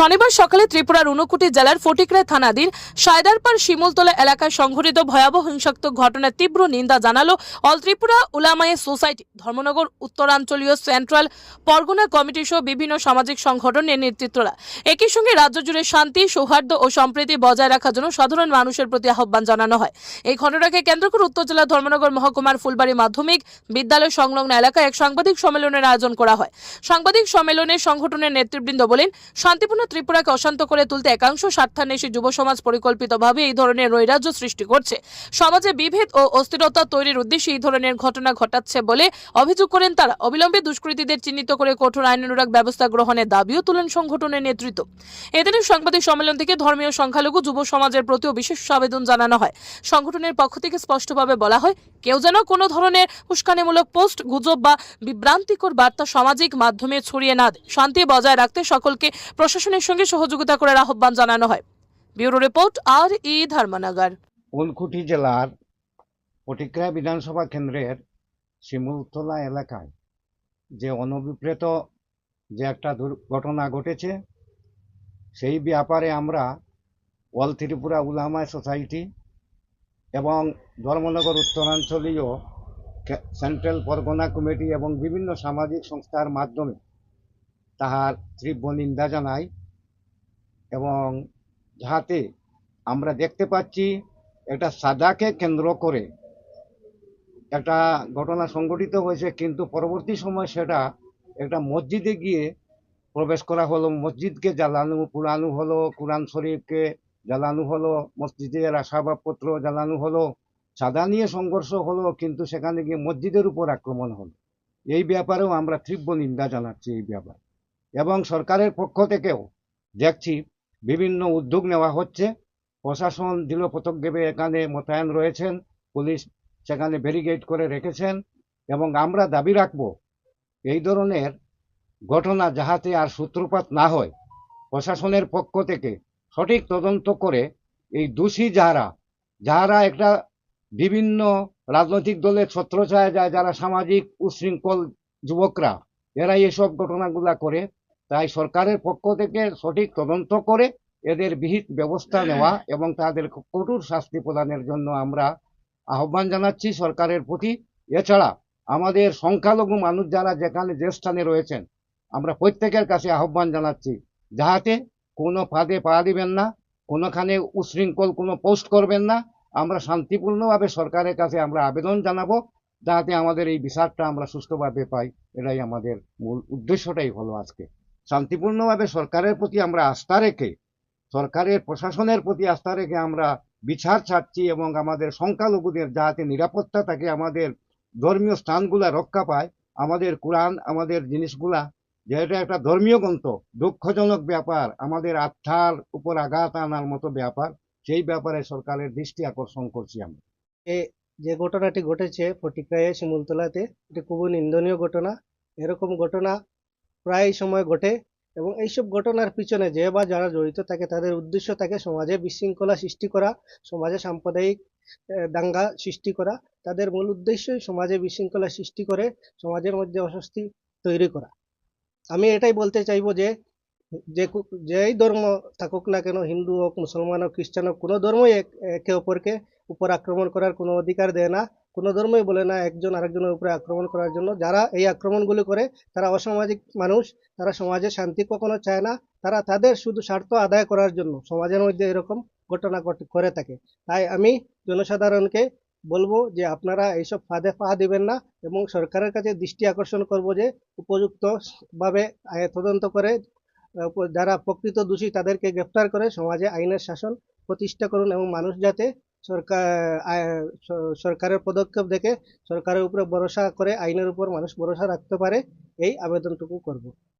শনিবার সকালে ত্রিপুরার ঊনকোটি জেলার ফটিকরায় থানাধীন সায়দারপাড় শিমুলতলা এলাকায় সংঘটিত ভয়াবহ হিংসাত্মক ঘটনার তীব্র নিন্দা জানালো অল ত্রিপুরা উলামায়ে সোসাইটি, ধর্মনগর, উত্তরাঞ্চলীয় সেন্ট্রাল, পরগনা কমিটি সহ বিভিন্ন সামাজিক সংগঠনের নেতৃত্বরা। একই সঙ্গে রাজ্য জুড়ে শান্তি, সৌহার্দ্য ও সম্প্রীতি বজায় রাখার জন্য সাধারণ মানুষের প্রতি আহ্বান জানানো হয়। এই ঘটনাকে কেন্দ্র করে উত্তর জেলা ধর্মনগর মহকুমার ফুলবাড়ি মাধ্যমিক বিদ্যালয় সংলগ্ন এলাকায় এক সাংবাদিক সম্মেলনের আয়োজন করা হয়। সাংবাদিক সম্মেলনে সংগঠনের নেতৃবৃন্দ বলেন, শান্তিপূর্ণ ত্রিপুরাকে অশান্ত করে তুলতে একাংশ স্বার্থান্বেষী যুব সমাজ পরিকল্পিতভাবে এই ধরনের নৈরাজ্য সৃষ্টি করছে। সমাজে বিভেদ ও অস্থিরতা তৈরির উদ্দেশ্যে এই ধরনের ঘটনা ঘটাচ্ছে বলে অভিযোগ করেন তারা। অবিলম্বে দুষ্কৃতীদের চিহ্নিত করে কঠোর আইনানুরাগ ব্যবস্থা গ্রহণের দাবিও তুলেন সংগঠনের নেতৃত্ব। এদিনের সাংবাদিক সম্মেলন থেকে ধর্মীয় সংখ্যালঘু যুব সমাজের প্রতিও বিশেষ আবেদন জানানো হয়। সংগঠনের পক্ষ থেকে স্পষ্টভাবে বলা হয়, কেউ যেন কোনো ধরনের উস্কানিমূলক পোস্ট, গুজব বা বিভ্রান্তিকর বার্তা সামাজিক মাধ্যমে ছড়িয়ে না দেয়। শান্তি বজায় রাখতে সকলকে প্রশাসনের সঙ্গে সহযোগিতা করার আহ্বান জানানো হয়। ব্যুরো রিপোর্ট আর ই ধর্মনগর। উনকুটি জেলার পটিকরা বিধানসভা কেন্দ্রের শিমুলতলা এলাকায় যে অনভিপ্রেত যে একটা দুর্ঘটনা ঘটেছে, সেই ব্যাপারে আমরা অল ত্রিপুরা উলামায় সোসাইটি এবং ধর্মনগর উত্তরাঞ্চলীয় সেন্ট্রাল পরগনা কমিটি এবং বিভিন্ন সামাজিক সংস্থার মাধ্যমে তাহার তীব্র নিন্দা জানাই। এবং যাহাতে আমরা দেখতে পাচ্ছি একটা সাদাকে কেন্দ্র করে একটা ঘটনা সংঘটিত হয়েছে, কিন্তু পরবর্তী সময় সেটা একটা মসজিদে গিয়ে প্রবেশ করা হলো। মসজিদকে জ্বালানো, পুরানো হলো, কোরআন শরীফকে জ্বালানো হলো, মসজিদের আসবাবপত্র জ্বালানো হলো, সাদা নিয়ে সংঘর্ষ হলো, কিন্তু সেখানে গিয়ে মসজিদের উপর আক্রমণ হলো। এই ব্যাপারেও আমরা তীব্র নিন্দা জানাচ্ছি এই ব্যাপার। এবং সরকারের পক্ষ থেকেও দেখছি বিভিন্ন উদ্যোগ নেওয়া হচ্ছে। প্রশাসন দৃঢ় পদক্ষেপে এখানে মোতায়েন রয়েছেন। পুলিশ সেখানে ব্যারিকেড করে রেখেছেন এবং আমরা দাবি রাখব, এই ধরনের ঘটনা যাহাতে আর সূত্রপাত না হয়, প্রশাসনের পক্ষ থেকে সঠিক তদন্ত করে এই দোষী যারা যারা একটা বিভিন্ন রাজনৈতিক দলের ছত্রছায়া যায়, যারা সামাজিক উশৃঙ্খল যুবকরা এরা এসব ঘটনাগুলা করে তাই সরকারের পক্ষ থেকে সঠিক তদন্ত করে এদের বিহিত ব্যবস্থা নেওয়া এবং তাদের কঠোর শাস্তি প্রদানের জন্য আমরা আহ্বান জানাচ্ছি সরকারের প্রতি। এছাড়া আমাদের সংখ্যালঘু মানুষ যারা যেখানে যে স্থানে রয়েছেন, আমরা প্রত্যেকের কাছে আহ্বান জানাচ্ছি যাহাতে কোনো ফাঁদে পা দিবেন না, কোনোখানে উশৃঙ্খল কোনো পোস্ট করবেন না। আমরা শান্তিপূর্ণভাবে সরকারের কাছে আমরা আবেদন জানাব যাতে আমাদের এই বিচারটা আমরা সুষ্ঠুভাবে পাই। এটাই আমাদের মূল উদ্দেশ্যটাই হলো আজকে। শান্তিপূর্ণভাবে সরকারের প্রতি আমরা আস্থা রেখে, সরকারের প্রশাসনের প্রতি আস্থা রেখে আমরা বিচার চাচ্ছি এবং আমাদের সংখ্যালঘুদের যাতে নিরাপত্তা থাকে, আমাদের ধর্মীয় স্থানগুলা রক্ষা পায়, আমাদের কোরআন, আমাদের জিনিসগুলা যেটা একটা ধর্মীয় গ্রন্থ, দুঃখজনক ব্যাপার, আমাদের আত্মার উপর আঘাত আনার মতো ব্যাপার, সেই ব্যাপারে সরকারের দৃষ্টি আকর্ষণ করছি আমরা। যে ঘটনাটি ঘটেছে ফটিকরায়ে শিমুলতলাতে, এটি খুবই নিন্দনীয় ঘটনা। এরকম ঘটনা প্রায় সময় ঘটে এবং এইসব ঘটনার পিছনে যে বা যারা জড়িত থাকে, তাদের উদ্দেশ্য থাকে সমাজে বিশৃঙ্খলা সৃষ্টি করা, সমাজে সাম্প্রদায়িক দাঙ্গা সৃষ্টি করা। তাদের মূল উদ্দেশ্যই সমাজে বিশৃঙ্খলা সৃষ্টি করে, সমাজের মধ্যে অস্বস্তি তৈরি করা। আমি এটাই বলতে চাইব যে যে যেই ধর্ম থাকুক না কেন, হিন্দু হোক, মুসলমান হোক, খ্রিস্টান হোক, কোনো ধর্মই এক- অপরকে উপর আক্রমণ করার কোনো অধিকার দেয় না। কোনো ধর্মই বলে না একজন আরেকজনের উপরে আক্রমণ করার জন্য। যারা এই আক্রমণগুলি করে, তারা অসামাজিক মানুষ, তারা সমাজে শান্তি কখনো চায় না। তারা তাদের শুধু স্বার্থ আদায় করার জন্য সমাজের মধ্যে এরকম ঘটনা ঘটে- করে থাকে। তাই আমি জনসাধারণকে বলব যে আপনারা এইসব ফাঁদে পা দিবেন না এবং সরকারের কাছে দৃষ্টি আকর্ষণ করব যে উপযুক্ত ভাবে তদন্ত করে যারা প্রকৃত দোষী তাদেরকে গ্রেফতার করে সমাজে আইনের শাসন প্রতিষ্ঠা করুন এবং মানুষ যাতে সরকার সরকারের পদক্ষেপ দেখে সরকারের উপরে ভরসা করে আইনের উপর মানুষ ভরসা রাখতে পারে, এই আবেদনটুকু করব।